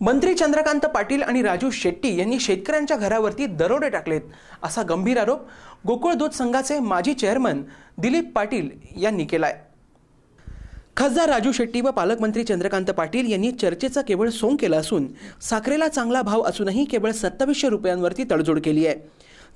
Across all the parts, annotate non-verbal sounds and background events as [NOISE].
मंत्री चंद्रकांत पाटील आणि राजू शेट्टी यांनी शेतकऱ्यांच्या घरावरती दरोडे टाकलेत असा गंभीर आरोप गोकुळ दूध संघाचे माजी चेअरमन दिलीप पाटील यांनी केलाय. खासदार राजू शेट्टी व पालकमंत्री चंद्रकांत पाटील यांनी चर्चेचा केवळ सोंग केलं असून साखरेला चांगला भाव असूनही केवळ सत्तावीसशे रुपयांवरती तडजोड केली आहे.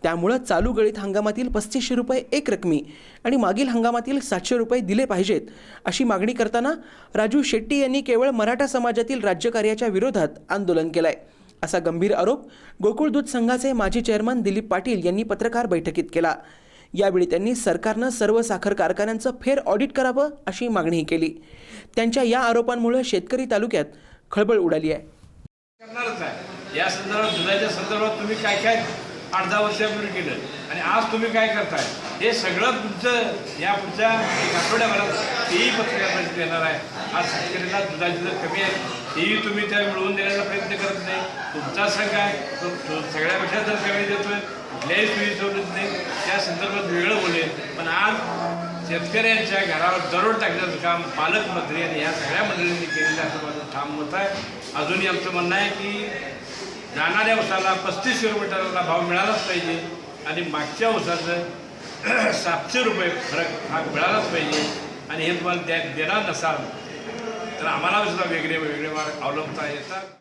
त्यामुळं चालू गळीत हंगामातील पस्तीसशे रुपये एक रकमी आणि मागील हंगामातील सातशे रुपये दिले पाहिजेत अशी मागणी करताना राजू शेट्टी यांनी केवळ मराठा समाजातील राज्यकार्याच्या विरोधात आंदोलन केलंय. असा गंभीर आरोप गोकुळ दूध संघाचे माजी चेअरमन दिलीप पाटील यांनी पत्रकार बैठकीत केला. यावेळी त्यांनी सरकारनं सर्व साखर कारखान्यांचं फेर ऑडिट करावं अशी मागणीही केली. त्यांच्या या आरोपांमुळे शेतकरी तालुक्यात खळबळ उडाली आहे. आहे. या संदर्भात दुधाच्या संदर्भात तुम्ही काय काय आठ दहा वर्षापूर्वी केलं. आणि आज तुम्ही काय करताय? हे सगळं तुमचं या पुढच्या एक आठवड्याभरात तेही पत्रिका देणार येणार आहे. आज शेतकऱ्यांना दुधाची दर कमी आहे. तेही तुम्ही त्या मिळवून देण्याचा प्रयत्न करत नाही. तुमचा संघ आहे. तो सगळ्यापेक्षा जर कमी देतोय. कुठल्याही सुविधा सोडत नाही. त्या संदर्भात वेगळं बोलेल. पण आज शेतकऱ्यांच्या घरावर दरोड टाकण्याचं काम पालकमंत्री आणि या सगळ्या मंडळींनी केलेलं असं माझं ठाम मत आहे. अजूनही आमचं म्हणणं आहे की जाणाऱ्या उसाला पस्तीस किलोमीटरला भाव मिळालाच पाहिजे आणि मागच्या उसाचं [CLEARS THROAT] सातशे रुपये फरक हा मिळालाच पाहिजे आणि हे तुम्हाला द्या देणार नसाल तर आम्हाला सुद्धा वेगळे वेगळे मार्ग अवलंबता येतात.